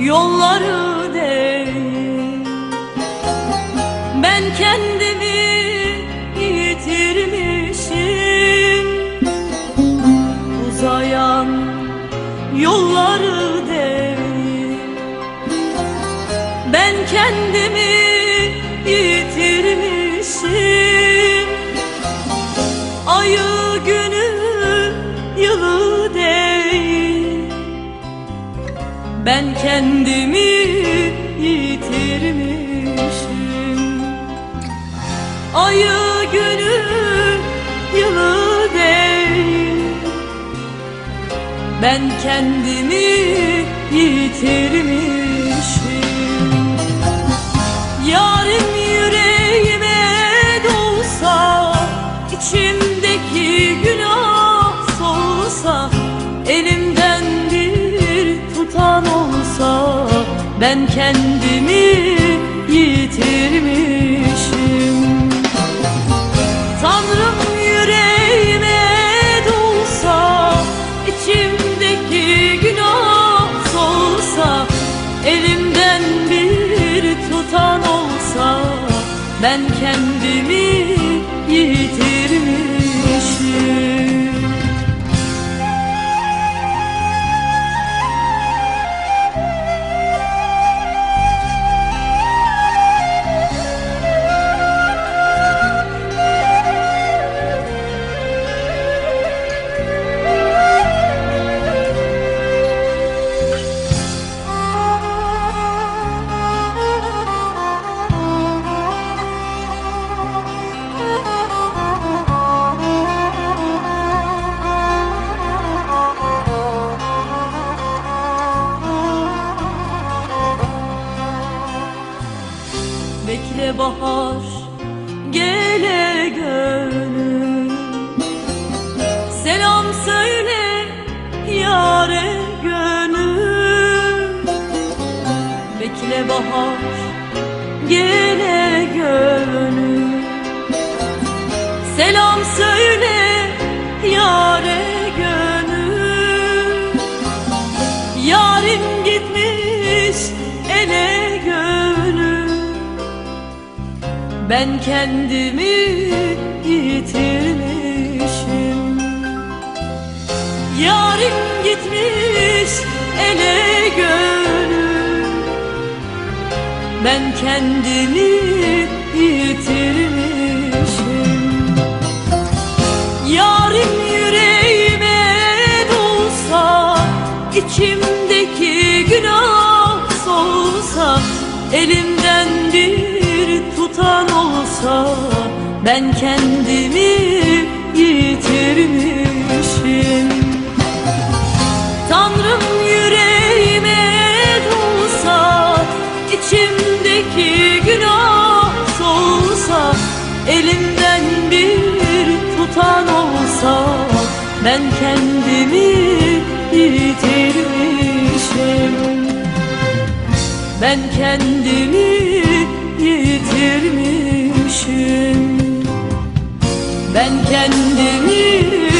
yolları değil. Ben kendimi yitirmişim. Uzayan yolları değil. Ben kendimi yitirmişim. Ayı Ben kendimi yitirmişim. Ayı günü yılı değil. Ben kendimi yitirmişim. Yarim yüreğime Ben kendimi yitirmişim. Tanrım yüreğime dolsa içimdeki günah solsa Elimden bir tutan olsa Ben kendimi Bekle bahar gele gönül. Selam söyle yare gönül. Bekle bahar gele gönül. Selam söyle yare gönül. Yarim gitmiş ele Ben kendimi yitirmişim. Yarim gitmiş ele gönül. Ben kendimi yitirmişim. Yarim yüreğime dolsa içimdeki günah solsa Elimden tutan olsa Ben kendimi yitirmişim. Tanrım yüreğime dolsa içimdeki günah solsa Elimden bir tutan olsa Ben kendimi yitirmişim. Ben kendimi yitirmişim Ben kendimi